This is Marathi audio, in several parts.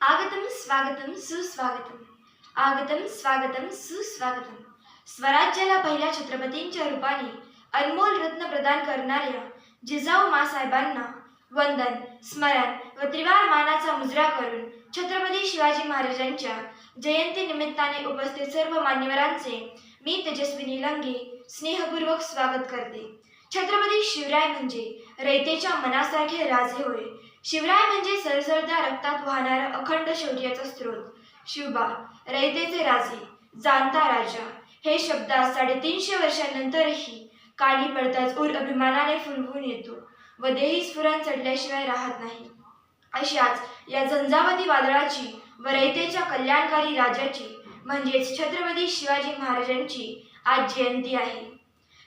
आगतं स्वागतं सुस्वागतम. आगतं स्वागतं सुस्वागतम. स्वराज्याला पहिल्या छत्रपतींच्या रूपाने अनमोल रत्न प्रदान करणाऱ्या जिजाऊ मासाहेबांना वंदन स्मरण व त्रिवार मानाचा मुजरा करून छत्रपती शिवाजी महाराजांच्या जयंती निमित्ताने उपस्थित सर्व मान्यवरांचे मी तेजस्विनी लंगे स्नेहपूर्वक स्वागत करते. छत्रपती शिवराय म्हणजे रयतेच्या मनासारखे राजे होय. शिवराय म्हणजे सरसरत्या रक्तात वाहणारा अखंड शौर्याचा स्रोत. शिवबा रयतेचे राजे जाणता राजा. हे शब्द आज साडेतीनशे वर्षांनंतरही काली पडताच ऊर अभिमानाने फुलवून येतो व देही स्फुरण चढल्याशिवाय राहत नाही. अशाच या झंझावती वादळाची व रयतेच्या कल्याणकारी राजाची म्हणजेच छत्रपती शिवाजी महाराजांची आज जयंती आहे.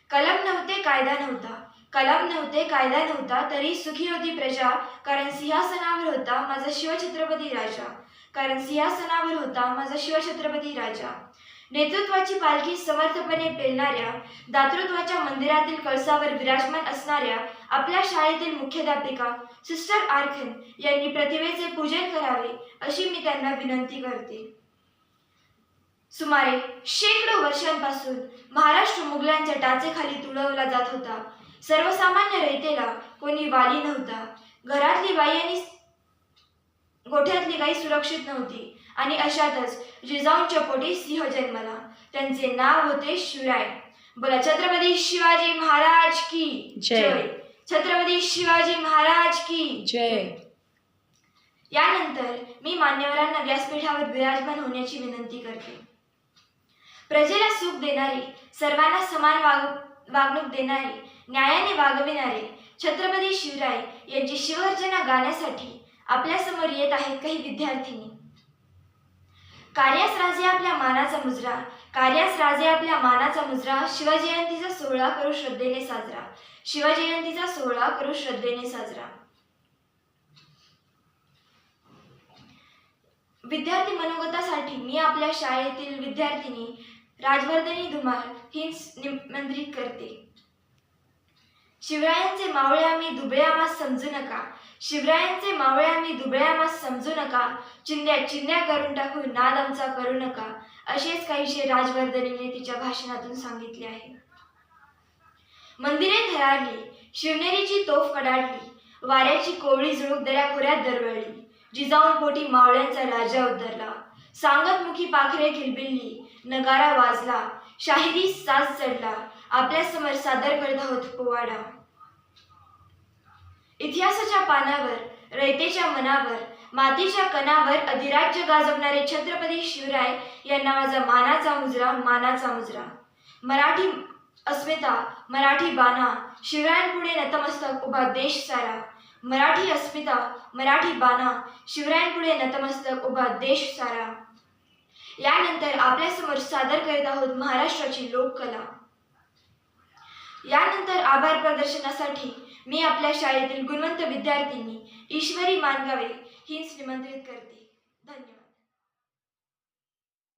कलम नव्हते कायदा नव्हता. कलम नव्हते कायदा नव्हता तरी सुखी होती प्रजा कारण सिंहासनावर होता माझा शिवछत्रपती राजा. कारण सिंहासनावर होता माझा शिवछत्रपती राजा. नेतृत्वाची पालखी समर्थपणे पेलणाऱ्या दातृत्वाच्या मंदिरातील कळसावर विराजमान असणाऱ्या आपल्या शाळेतील मुख्याध्यापिका सिस्टर आर्खन यांनी प्रतिमेचे पूजन करावे अशी मी त्यांना विनंती करते. सुमारे शेकडो वर्षांपासून महाराष्ट्र मुघलांच्या टाचेखाली तुळवला जात होता. सर्वसामान्य रयतेला कोणी वाली नव्हता. घरातली बाई आणि गोठ्यातली गाई सुरक्षित नव्हती. आणि अशातच जिजाऊंच्या पोटी सिंह जन्मला. त्यांचे नाव होते शिवराय. बोला छत्रपती शिवाजी महाराज की जय. छत्रपती शिवाजी महाराज की जय. यानंतर मी मान्यवरांना व्यासपीठावर विराजमान होण्याची विनंती करते. प्रजेला सुख देणारे सर्वांना समान वाग वागणूक देणारे न्यायाने वागविणारे छत्रपती शिवराय यांची शिवगर्जना गाण्यासाठी आपल्यासमोर येत आहेत काही विद्यार्थिनी. कार्यास राजे आपल्या मानाचा मुजरा कार्यास राजे आपल्या मानाचा मुजरा शिवजयंतीचा सोहळा करू श्रद्धेने साजरा शिवजयंतीचा सोहळा करू श्रद्धेने साजरा. विद्यार्थी मनोगतासाठी मी आपल्या शाळेतील विद्यार्थिनी राजवर्धनी धुमाळ ही निमंत्रित करते. शिवरायांचे मावळे आम्ही दुबळ्यामास समजू नका. शिवरायांचे मावळे आम्ही दुबळ्यामास समजू नका. चिंध्या चिंध्या करून टाकू नाद आमचा करू नका. असेच काहीशे राजवर्धनीने तिच्या भाषणातून सांगितले आहे. मंदिरे थरारली शिवनेरीची तोफ कडाडली वाऱ्याची कोवळी झुळूक दऱ्याखोऱ्यात दरवळली. जिजाऊन पोटी मावळ्यांचा राजा उतरला. सांगतमुखी पाखरे किलबिल्ली नगारा वाजला शाहिरी साज चढला आपल्यासमोर सादर करत आहोत पोवाडा. इतिहासाच्या पानावर रयतेच्या मनावर मातीच्या कणावर अधिराज्य गाजवणारे छत्रपती शिवराय यांना माझा मानाचा मुजरा मानाचा मुजरा. मराठी अस्मिता मराठी बाणा शिवरायांपुढे नतमस्तक उभा देश सारा. मराठी अस्मिता मराठी बाणा शिवरायांपुढे नतमस्तक उभा देश सारा. यानंतर आपल्यासमोर सादर करीत आहोत महाराष्ट्राची लोककला. यानंतर आभार प्रदर्शनासाठी मी आपल्या शाळेतील गुणवंत विद्यार्थिनी ईश्वरी मानगावे ही निमंत्रित करते. धन्यवाद.